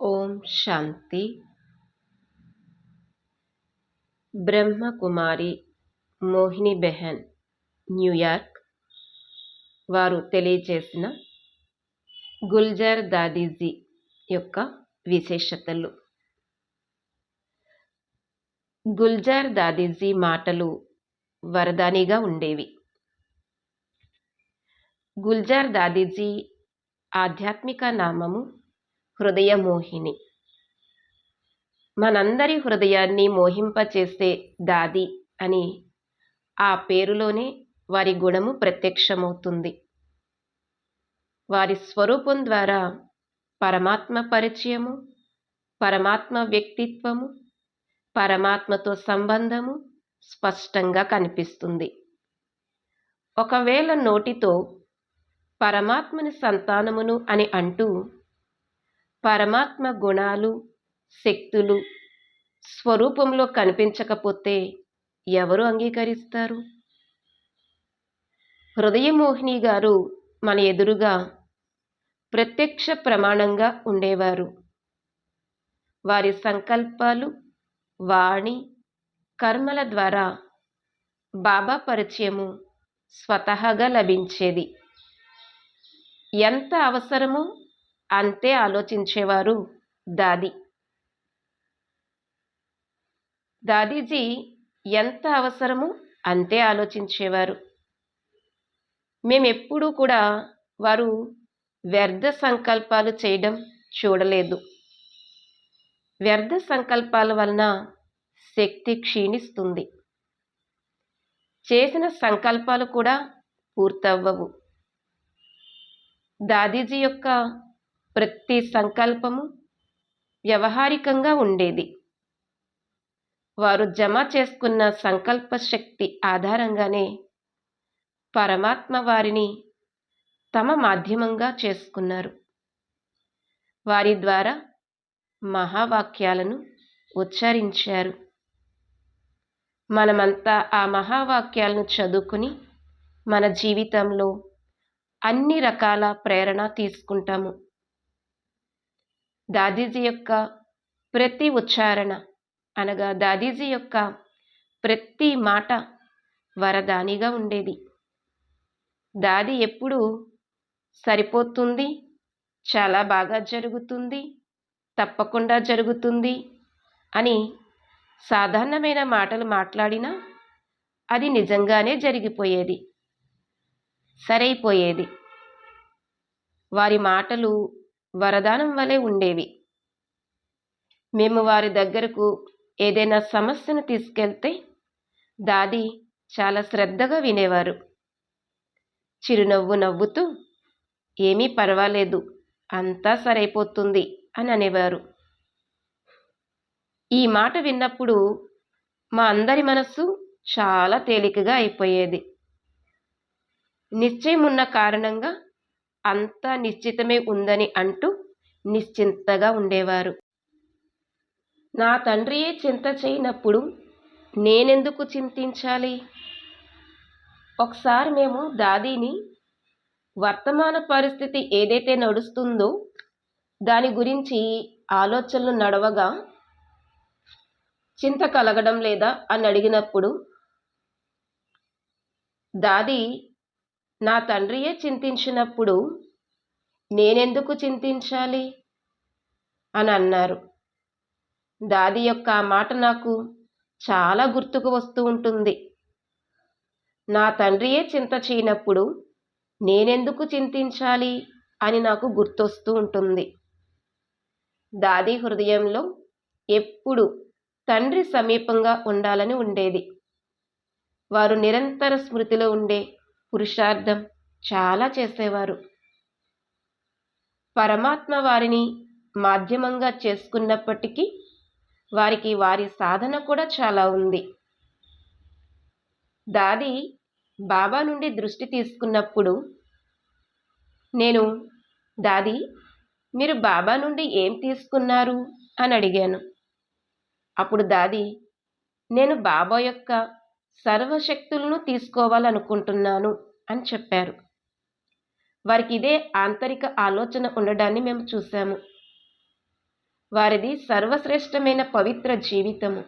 ఓం Shanti. Brahmakumari Mohini Behan New York వారు తెలియజేసిన గుల్జార్ దాదీజీ యొక్క విశేషతలు. గుల్జార్ దాదీజీ మాటలు వరదానిగా ఉండేవి. గుల్జార్ దాదీజీ ఆధ్యాత్మిక నామము హృదయమోహిని. మనందరి హృదయాన్ని మోహింపచేసే దాది అని ఆ పేరులోనే వారి గుణము ప్రత్యక్షమవుతుంది. వారి స్వరూపం ద్వారా పరమాత్మ పరిచయము పరమాత్మ వ్యక్తిత్వము పరమాత్మతో సంబంధము స్పష్టంగా కనిపిస్తుంది. ఒకవేళ నోటితో పరమాత్మని సంతానమును అని అంటూ పరమాత్మ గుణాలు శక్తులు స్వరూపంలో కనిపించకపోతే ఎవరు అంగీకరిస్తారు? హృదయమోహిని గారు మన ఎదురుగా ప్రత్యక్ష ప్రమాణంగా ఉండేవారు. వారి సంకల్పాలు వాణి కర్మల ద్వారా బాబా పరిచయము స్వతహాగా లభించేది. ఎంత అవసరమో అంతే ఆలోచించేవారు దాది. దాదీజీ ఎంత అవసరమో అంతే ఆలోచించేవారు. మేమెప్పుడూ కూడా వారు వ్యర్థ సంకల్పాలు చేయడం చూడలేదు. వ్యర్థ సంకల్పాల వలన శక్తి క్షీణిస్తుంది. చేసిన సంకల్పాలు కూడా పూర్తవ్వవు. దాదీజీ యొక్క ప్రతి సంకల్పము వ్యవహారికంగా ఉండేది. వారు జమ చేసుకున్న సంకల్ప శక్తి ఆధారంగానే పరమాత్మ వారిని తమ మాధ్యమంగా చేసుకున్నారు. వారి ద్వారా మహావాక్యాలను ఉచ్చరించారు. మనమంతా ఆ మహావాక్యాలను చదువుకుని మన జీవితంలో అన్ని రకాల ప్రేరణ తీసుకుంటాము. దాదీజీ యొక్క ప్రతి ఉచ్చారణ అనగా దాదీజీ యొక్క ప్రతి మాట వరదానిగా ఉండేది. దాది ఎప్పుడు సరిపోతుంది చాలా బాగా జరుగుతుంది తప్పకుండా జరుగుతుంది అని సాధారణమైన మాటలు మాట్లాడినా అది నిజంగానే జరిగిపోయేది సరైపోయేది. వారి మాటలు వరదానం వలె ఉండేవి. మేము వారి దగ్గరకు ఏదైనా సమస్యను తీసుకెళ్తే దాది చాలా శ్రద్ధగా వినేవారు. చిరునవ్వు నవ్వుతూ ఏమీ పర్వాలేదు అంతా సరైపోతుంది అని అనేవారు. ఈ మాట విన్నప్పుడు మా అందరి మనస్సు చాలా తేలికగా అయిపోయేది. నిశ్చయం ఉన్న కారణంగా అంతా నిశ్చితమే ఉందని అంటూ నిశ్చింతగా ఉండేవారు. నా తండ్రియే చింత చేయనప్పుడు నేనెందుకు చింతించాలి? ఒకసారి మేము దాదీని వర్తమాన పరిస్థితి ఏదైతే నడుస్తుందో దాని గురించి ఆలోచనలు నడవగా చింత కలగడం లేదా అని అడిగినప్పుడు దాది నా తండ్రియే చింతించినప్పుడు నేనెందుకు చింతించాలి? అని అన్నారు. దాది యొక్క ఆ మాట నాకు చాలా గుర్తుకు వస్తూ ఉంటుంది. నా తండ్రియే చింత చేయనప్పుడు నేనెందుకు చింతించాలి అని నాకు గుర్తొస్తూ ఉంటుంది. దాది హృదయంలో ఎప్పుడు తండ్రి సమీపంగా ఉండాలని ఉండేది. వారు నిరంతర స్మృతిలో ఉండే పురుషార్థం చాలా చేసేవారు. పరమాత్మ వారిని మాధ్యమంగా చేసుకున్నప్పటికీ వారికి వారి సాధన కూడా చాలా ఉంది. దాది బాబా నుండి దృష్టి తీసుకున్నప్పుడు నేను దాది మీరు బాబా నుండి ఏం తీసుకున్నారు? అని అడిగాను. అప్పుడు దాది నేను బాబా యొక్క సర్వశక్తులను తీసుకోవాలనుకుంటున్నాను అని చెప్పారు. వారికి ఇదే ఆంతరిక ఆలోచన ఉండడాన్ని మేము చూసాము వారిది సర్వశ్రేష్టమైన పవిత్ర జీవితము.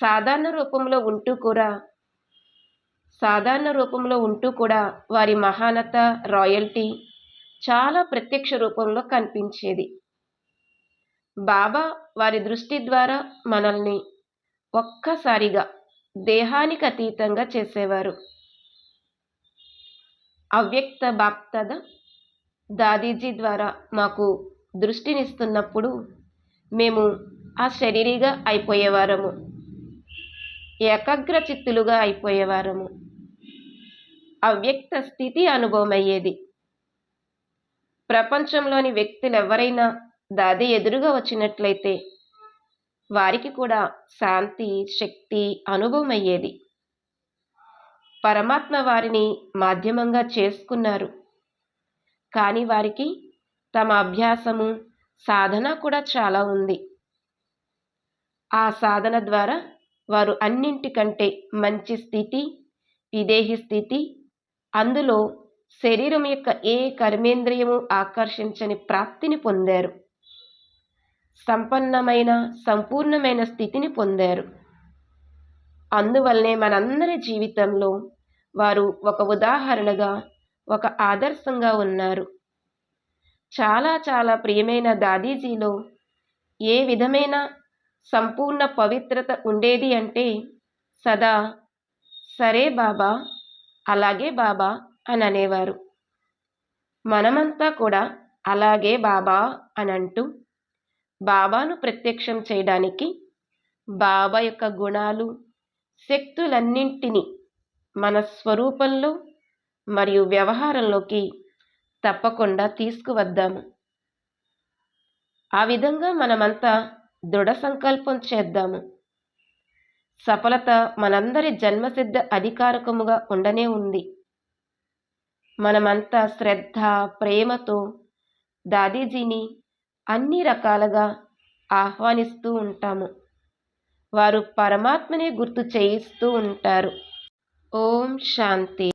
సాధారణ రూపంలో ఉంటూ కూడా సాధారణ రూపంలో ఉంటూ కూడా వారి మహానత రాయల్టీ చాలా ప్రత్యక్ష రూపంలో కనిపించేది. బాబా వారి దృష్టి ద్వారా మనల్ని ఒక్కసారిగా దేహానికి అతీతంగా చేసేవారు. అవ్యక్త బాప్తద దాదీజీ ద్వారా మాకు దృష్టినిస్తున్నప్పుడు మేము ఆ శరీరిగా అయిపోయేవారము. ఏకాగ్ర చిత్తులుగా అయిపోయేవారము. అవ్యక్త స్థితి అనుభవం అయ్యేది ప్రపంచంలోని వ్యక్తులు ఎవరైనా దాది ఎదురుగా వచ్చినట్లయితే వారికి కూడా శాంతి శక్తి అనుభవం అయ్యేది పరమాత్మ వారిని మాధ్యమంగా చేసుకున్నారు. కానీ వారికి తమ అభ్యాసము సాధన కూడా చాలా ఉంది. ఆ సాధన ద్వారా వారు అన్నింటికంటే మంచి స్థితి విదేహి స్థితి అందులో శరీరం యొక్క ఏ కర్మేంద్రియము ఆకర్షించని ప్రాప్తిని పొందారు. సంపన్నమైన సంపూర్ణమైన స్థితిని పొందారు. అందువల్లనే మనందరి జీవితంలో వారు ఒక ఉదాహరణగా ఒక ఆదర్శంగా ఉన్నారు. చాలా చాలా ప్రియమైన దాదీజీలో ఏ విధమైన సంపూర్ణ పవిత్రత ఉండేది అంటే సదా సరే బాబా అలాగే బాబా అని అనేవారు. మనమంతా కూడా అలాగే బాబా అని అంటూ బాబాను ప్రత్యక్షం చేయడానికి బాబా యొక్క గుణాలు శక్తులన్నింటినీ మన స్వరూపంలో మరియు వ్యవహారంలోకి తప్పకుండా తీసుకువద్దాము. ఆ విధంగా మనమంతా దృఢ సంకల్పం చేద్దాము. సఫలత మనందరి జన్మసిద్ధ అధికారకముగా ఉండనే ఉంది. మనమంతా శ్రద్ధ ప్రేమతో దాదీజీని అన్ని రకాలుగా ఆహ్వానిస్తూ ఉంటాము. వారు పరమాత్మనే గుర్తు చేయిస్తూ ఉంటారు. ఓం శాంతి.